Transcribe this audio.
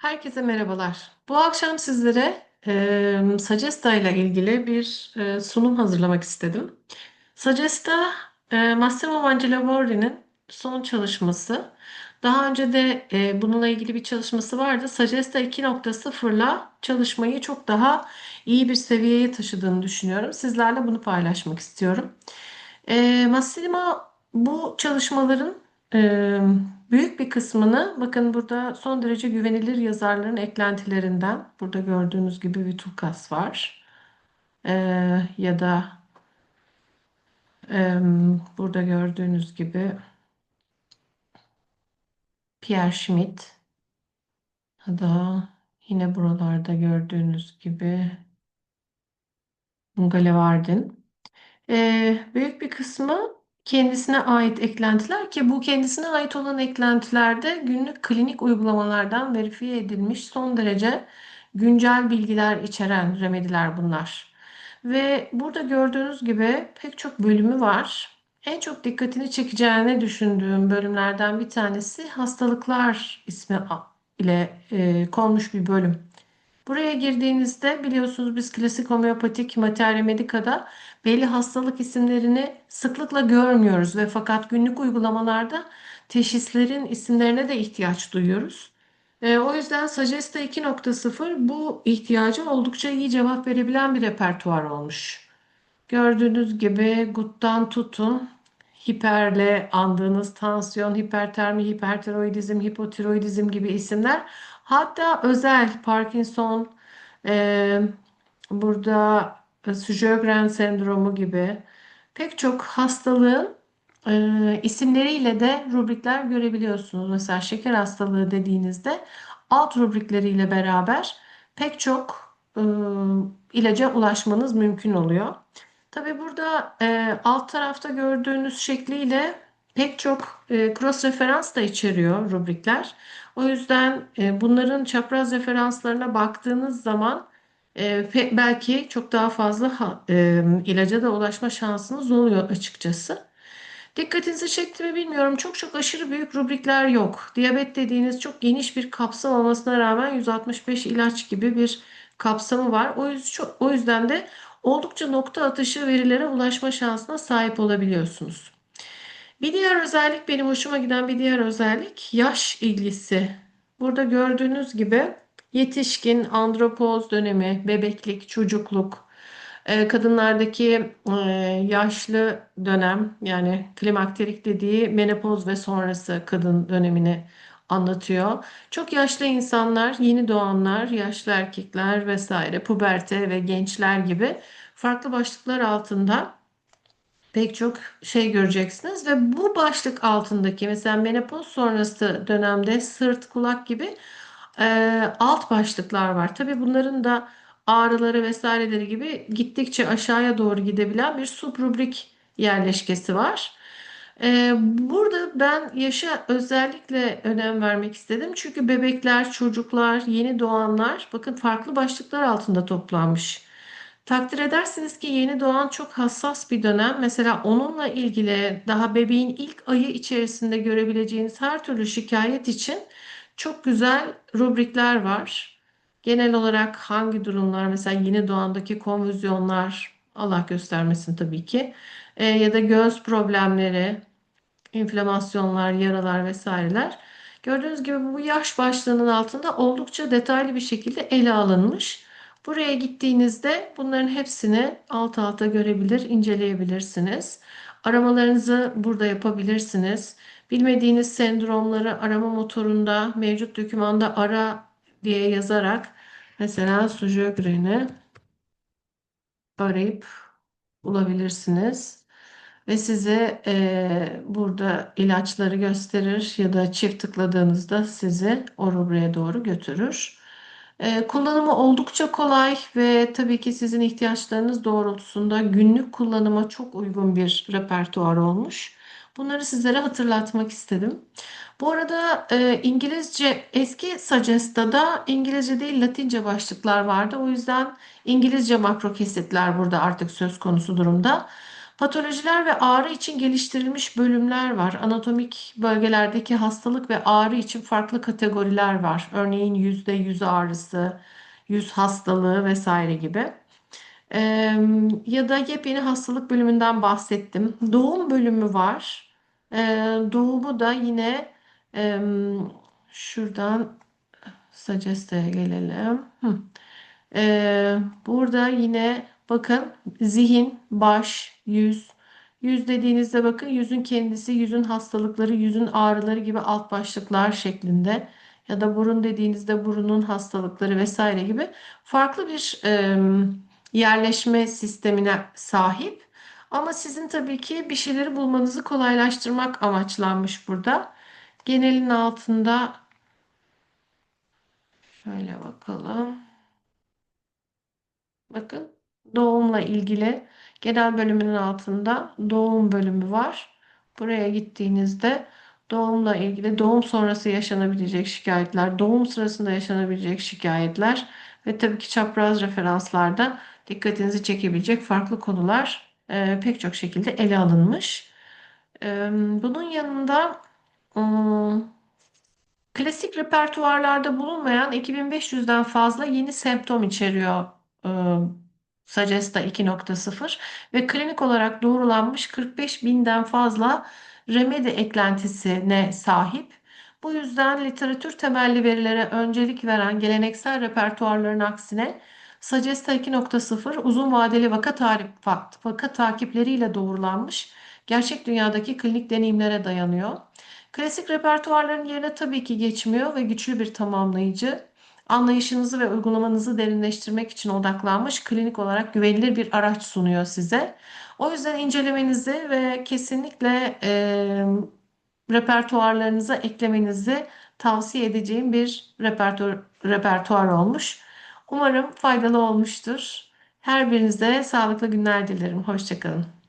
Herkese merhabalar. Bu akşam sizlere e, Sagesta ile ilgili bir e, sunum hazırlamak istedim. Sagesta, e, Massimo Mangialavori'nin son çalışması. Daha önce de e, bununla ilgili bir çalışması vardı. Sagesta 2.0'la çalışmayı çok daha iyi bir seviyeye taşıdığını düşünüyorum. Sizlerle bunu paylaşmak istiyorum. E, Massimo bu çalışmaların büyük bir kısmını bakın burada son derece güvenilir yazarların eklentilerinden burada gördüğünüz gibi Vitulkas var. E, ya da e, burada gördüğünüz gibi Pierre Schmidt ya da yine buralarda gördüğünüz gibi Galevardin. Ee, büyük bir kısmı kendisine ait eklentiler ki bu kendisine ait olan eklentilerde günlük klinik uygulamalardan verifiye edilmiş son derece güncel bilgiler içeren remediler bunlar. Ve burada gördüğünüz gibi pek çok bölümü var. En çok dikkatini çekeceğini düşündüğüm bölümlerden bir tanesi hastalıklar ismi ile e, konmuş bir bölüm. Buraya girdiğinizde biliyorsunuz biz klasik homeopatik materia medica'da belli hastalık isimlerini sıklıkla görmüyoruz ve fakat günlük uygulamalarda teşhislerin isimlerine de ihtiyaç duyuyoruz. E, o yüzden Sagesta 2.0 bu ihtiyaca oldukça iyi cevap verebilen bir repertuar olmuş. Gördüğünüz gibi guttan tutun hiperle andığınız tansiyon, hipertermi, hipertiroidizm, hipotiroidizm gibi isimler. Hatta özel Parkinson, e, burada Sjögren sendromu gibi pek çok hastalığın e, isimleriyle de rubrikler görebiliyorsunuz. Mesela şeker hastalığı dediğinizde alt rubrikleriyle beraber pek çok e, ilaca ulaşmanız mümkün oluyor. Tabii burada e, alt tarafta gördüğünüz şekliyle pek çok e, cross referans da içeriyor rubrikler. O yüzden e, bunların çapraz referanslarına baktığınız zaman e, belki çok daha fazla ilaca da ulaşma şansınız oluyor açıkçası. Dikkatinizi çekti mi bilmiyorum. Çok çok aşırı büyük rubrikler yok. Diyabet dediğiniz çok geniş bir kapsam olmasına rağmen 165 ilaç gibi bir kapsamı var. O yüzden, o yüzden de oldukça nokta atışı verilere ulaşma şansına sahip olabiliyorsunuz. Bir diğer özellik benim hoşuma giden bir diğer özellik yaş ilgisi. Burada gördüğünüz gibi yetişkin, andropoz dönemi, bebeklik, çocukluk, e, kadınlardaki e, yaşlı dönem yani klimakterik dediği menopoz ve sonrası kadın dönemini anlatıyor. Çok yaşlı insanlar, yeni doğanlar, yaşlı erkekler vesaire, puberte ve gençler gibi farklı başlıklar altında pek çok şey göreceksiniz ve bu başlık altındaki mesela menopoz sonrası dönemde sırt, kulak gibi e, alt başlıklar var. Tabii bunların da ağrıları vesaireleri gibi gittikçe aşağıya doğru gidebilen bir subrubrik yerleşkesi var. Ee, burada ben yaşa özellikle önem vermek istedim. Çünkü bebekler, çocuklar, yeni doğanlar bakın farklı başlıklar altında toplanmış. Takdir edersiniz ki yeni doğan çok hassas bir dönem. Mesela onunla ilgili daha bebeğin ilk ayı içerisinde görebileceğiniz her türlü şikayet için çok güzel rubrikler var. Genel olarak hangi durumlar mesela yeni doğandaki konvüzyonlar Allah göstermesin tabii ki e, ya da göz problemleri, inflamasyonlar, yaralar vesaireler. Gördüğünüz gibi bu yaş başlığının altında oldukça detaylı bir şekilde ele alınmış. Buraya gittiğinizde bunların hepsini alt alta görebilir, inceleyebilirsiniz. Aramalarınızı burada yapabilirsiniz. Bilmediğiniz sendromları arama motorunda mevcut dokümanda ara diye yazarak mesela Sjögren'i arayıp bulabilirsiniz. Ve size e, burada ilaçları gösterir ya da çift tıkladığınızda sizi o rubriğe doğru götürür. E, kullanımı oldukça kolay ve tabii ki sizin ihtiyaçlarınız doğrultusunda günlük kullanıma çok uygun bir repertuar olmuş. Bunları sizlere hatırlatmak istedim. Bu arada e, İngilizce eski Sagesta'da İngilizce değil Latince başlıklar vardı. O yüzden İngilizce makro kesitler burada artık söz konusu durumda. Patolojiler ve ağrı için geliştirilmiş bölümler var. Anatomik bölgelerdeki hastalık ve ağrı için farklı kategoriler var. Örneğin yüzde yüz ağrısı, yüz hastalığı vesaire gibi. Ee, ya da yepyeni hastalık bölümünden bahsettim. Doğum bölümü var. Ee, doğumu da yine em, şuradan Suggest'e gelelim. Ee, burada yine bakın zihin, baş, yüz. Yüz dediğinizde bakın yüzün kendisi, yüzün hastalıkları, yüzün ağrıları gibi alt başlıklar şeklinde. Ya da burun dediğinizde burunun hastalıkları vesaire gibi farklı bir em, yerleşme sistemine sahip. Ama sizin tabii ki bir şeyleri bulmanızı kolaylaştırmak amaçlanmış burada. Genelin altında şöyle bakalım. Bakın doğumla ilgili genel bölümünün altında doğum bölümü var. Buraya gittiğinizde doğumla ilgili doğum sonrası yaşanabilecek şikayetler, doğum sırasında yaşanabilecek şikayetler ve tabii ki çapraz referanslarda dikkatinizi çekebilecek farklı konular e, pek çok şekilde ele alınmış. E, bunun yanında ım, Klasik repertuarlarda bulunmayan 2500'den fazla yeni semptom içeriyor e, Sagesta 2.0 ve klinik olarak doğrulanmış 45 binden fazla remedi eklentisine sahip. Bu yüzden literatür temelli verilere öncelik veren geleneksel repertuarların aksine Sagesta 2.0 uzun vadeli vaka, tarif, vaka takipleriyle doğrulanmış gerçek dünyadaki klinik deneyimlere dayanıyor. Klasik repertuarların yerine tabii ki geçmiyor ve güçlü bir tamamlayıcı, anlayışınızı ve uygulamanızı derinleştirmek için odaklanmış klinik olarak güvenilir bir araç sunuyor size. O yüzden incelemenizi ve kesinlikle e, repertuarlarınıza eklemenizi tavsiye edeceğim bir repertuar, repertuar olmuş. Umarım faydalı olmuştur. Her birinize sağlıklı günler dilerim. Hoşçakalın.